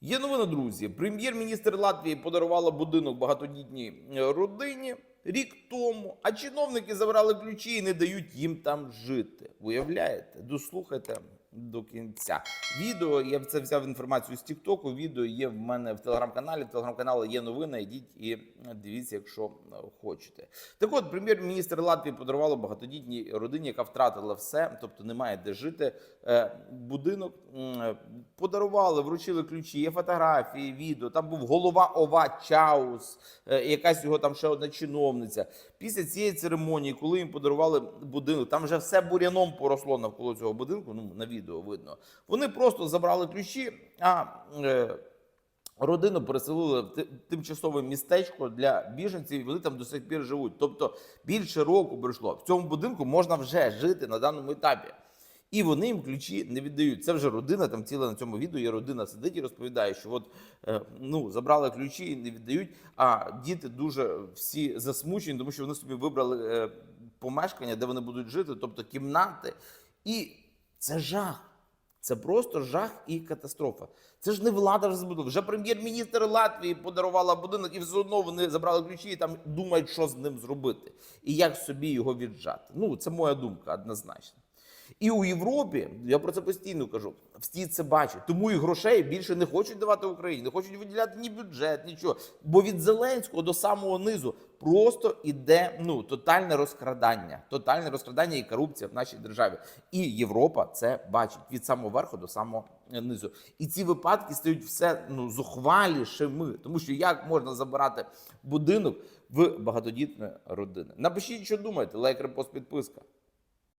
Є новина, друзі. Прем'єр-міністр Латвії подарувала будинок багатодітній родині рік тому, а чиновники забрали ключі і не дають їм там жити. Уявляєте? Дослухайте до кінця. Відео я це взяв інформацію з Тіктоку. Відео є в мене в телеграм-каналі. В телеграм-каналі є новина. Йдіть і дивіться, якщо е, хочете. Так от, прем'єр-міністр Латвії подарувала багатодітній родині, яка втратила все, тобто немає де жити. е, Будинок подарували, вручили ключі, є фотографії, відео. Там був голова ОВА Чаус, е, якась його там ще одна чиновниця. Після цієї церемонії, коли їм подарували будинок, там вже все буряном поросло навколо цього будинку. Ну на відео видно. Вони просто забрали ключі. а... Е, Родину переселили в тимчасове містечко для біженців, і вони там до сих пір живуть. Тобто більше року пройшло. В цьому будинку можна вже жити на даному етапі. І вони їм ключі не віддають. Це вже родина, там ціла на цьому відео є родина сидить і розповідає, що от е, ну забрали ключі і не віддають. А діти дуже всі засмучені, тому що вони собі вибрали е, помешкання, де вони будуть жити, тобто кімнати. І це жах. Це просто жах і катастрофа. Це ж не влада вже збудова. Вже прем'єр-міністр Латвії подарувала будинок, і все одно вони забрали ключі і там думають, що з ним зробити, і як собі його віджати. Ну, це моя думка однозначно. І у Європі, я про це постійно кажу, всі це бачать. Тому і грошей більше не хочуть давати Україні, не хочуть виділяти ні бюджет, нічого. Бо від Зеленського до самого низу просто іде ну тотальне розкрадання, тотальне розкрадання і корупція в нашій державі. І Європа це бачить від самого верху до самого низу. І ці випадки стають все ну зухвалішими, тому що як можна забирати будинок в багатодітної родини? Напишіть, що думаєте, лайк, репост, підписка.